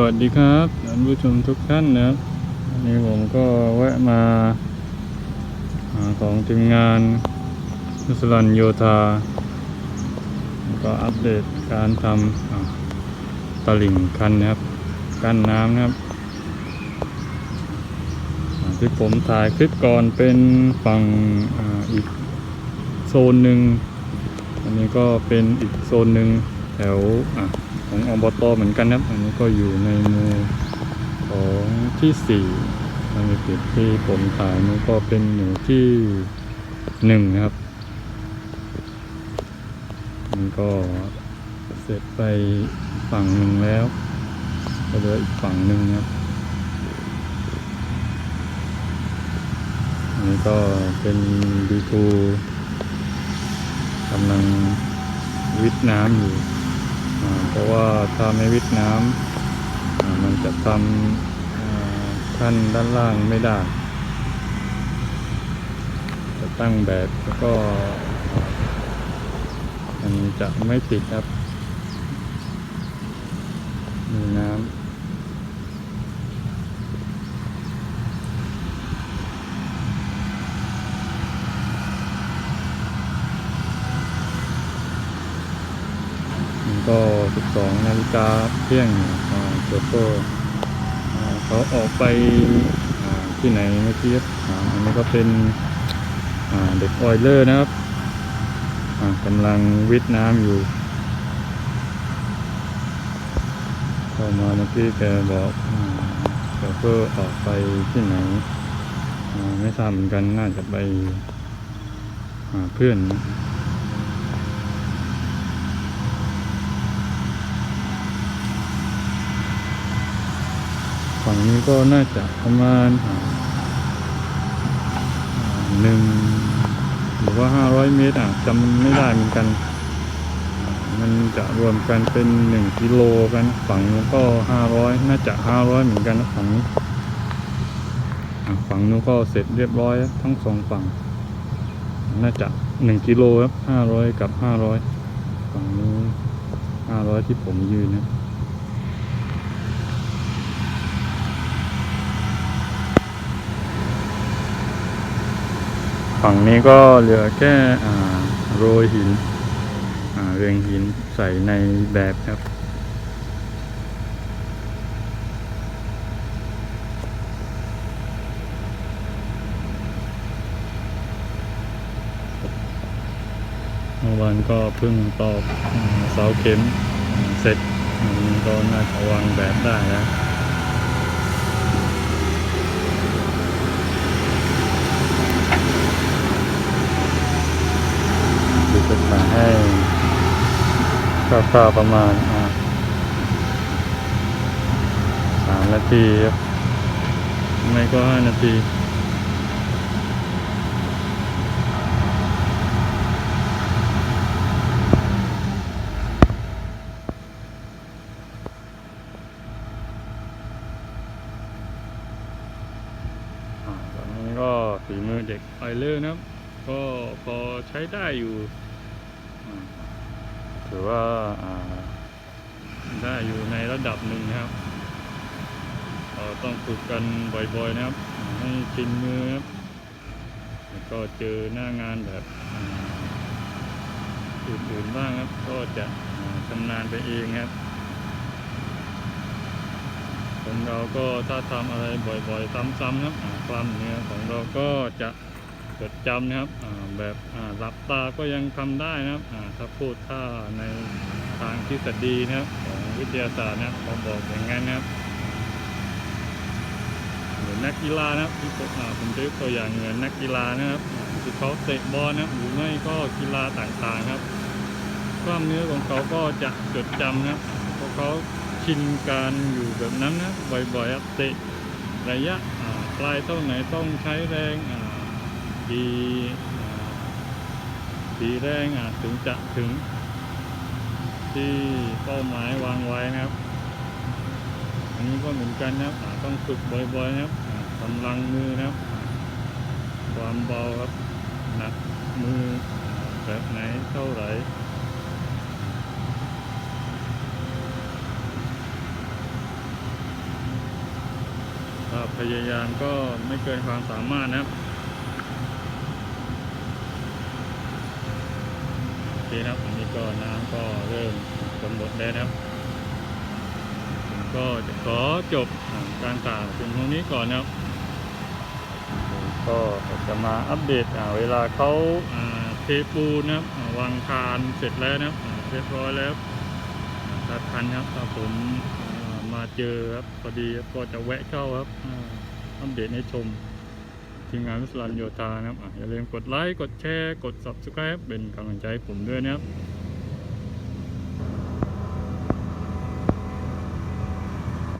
วัสดีครับท่านผู้ชมทุกท่านนะครับวันนี้ผมก็แวะมาหาของทีมงานนุสรันโยธาแล้วก็อัปเดตการทำตลิ่งคันนะครับ กั้นน้ำนะครับ ที่ผมถ่ายคลิปก่อนเป็นฝั่งออีกโซนหนึ่งอันนี้ก็เป็นอีกโซนหนึ่ง แถวอของอบตเหมือนกันนะอันนี้ก็อยู่ในหมู่ของที่สี่ทางผิดที่ผมถ่ายนี่ก็เป็นหมู่ที่หนึ่งนะครับ มันก็เสร็จไปฝั่งหนึ่งแล้ว ก็เหลืออีกฝั่งหนึ่งนะครับอันนี้ก็เป็นดีทูกำลังวิทย์น้ำอยู่ เพราะว่าถ้าไม่วิทย์น้ำมันจะทำท่านด้านล่างไม่ได้ จะตั้งแบบแล้วก็มันจะไม่ติดครับ มีน้ำมัน ก็ 12 นาฬิกาเที่ยงอ่าโชเฟอร์อ่าเขาออกไปที่ไหนเมื่อกี้ครับอ่าอันนี้ก็เป็นเด็กออยเลอร์นะครับกำลังวิทน้ำอยู่ เข้ามาเมื่อกี้แกบอกอ่าโชเฟออกไปที่ไหน ไม่ทราบเหมือนกันน่าจะไปเพื่อน ฝั่งนี้ก็น่าจะประมาณหนึ่งหรือว่าห้าร้อยเมตรอะจำไม่ได้เหมือนกัน มันจะรวมกันเป็นหนึ่งกิโลกันฝั่งนู้นก็ห้าร้อยน่าจะห้าร้อยเหมือนกันนะฝั่งนี้อ่าฝั่งนู้นก็เสร็จเรียบร้อยทั้งสองฝั่ง น่าจะหนึ่งกิโลครับห้าร้อยกับห้าร้อยฝั่งนี้ห้าร้อยที่ผมยืนนะ ฝั่งนี้ก็เหลือแค่โรยหินเรียงหินใส่ในแบบครับเมื่อวานก็เพิ่งตอกเสาเข็มเสร็จอันนี้ก็น่าจะวางแบบได้แล้ว ดูจะถ่ายให้ คร่าวประมาณอ่าสามนาทีครับไม่ก็ห้านาทีอ่าตอนนี้ก็ฝีมือเด็กไอเลอร์นะครับ ก็พอใช้ได้อยู่ ถือว่าได้อยู่ในระดับหนึ่งนะครับต้องฝึกกันบ่อยๆนะครับ ให้ชินมือครับแล้วก็เจอหน้างานแบบอื่นๆบ้างครับ ก็จะชำนาญไปเองครับคนเราก็ถ้าทำอะไรบ่อยๆ ซ้ำๆครับอ่ากล้ามเนื้อของเราก็จะ จดจำนะครับแบบหลับตาก็ยังทำได้นะครับถ้าพูดถ้าในทางทฤษฎีนะครับของวิทยาศาสตร์นะครับเขาบอกอย่างนั้นนะครับเหมือนนักกีฬานะครับที่ผมผมจะยกตัวอย่างเหมือนนักกีฬานะครับที่เขาเตะบอลนะหรือไม่ก็กีฬาต่างๆครับกล้ามเนื้อของเขาก็จะจดจำนะเพราะเขาชินการอยู่แบบนั้นนะบ่อยๆครับเตะระยะปลายเท่าไหนต้องใช้แรง ดีอ่าดีแรงอ่าถึงจะถึง ที่เป้าหมายวางไว้นะครับ อันนี้ก็เหมือนกันนะครับต้องฝึกบ่อยๆนะครับกำลังมือนะครับ ความเบาครับหนักมือแบบไหนเท่าไหร่อยายามก็ไม่เกินความสามารถนะครับโอ เคนะครับอันนี้ก็น้ำก็เริ่มจะหมดแล้วนะครับผมก็จะขอจบการถ่ายเพียงเท่านี้ก่อนนะครับก็จะมาอัปเดตเวลาเขาเทปูนนะครับวางคานเสร็จแล้วนะครับเรียบร้อยแล้วอ่าตัดคันครับถ้าผมมาเจอครับพอดีก็จะแวะเข้าครับอัปเดตให้ชม ทีมงานวิศรันโยธานะครับอ่าอย่าลืมกดไลค์ กดแชร์ กด subscribe เป็นกำลังใจให้ผมด้วยนะครับ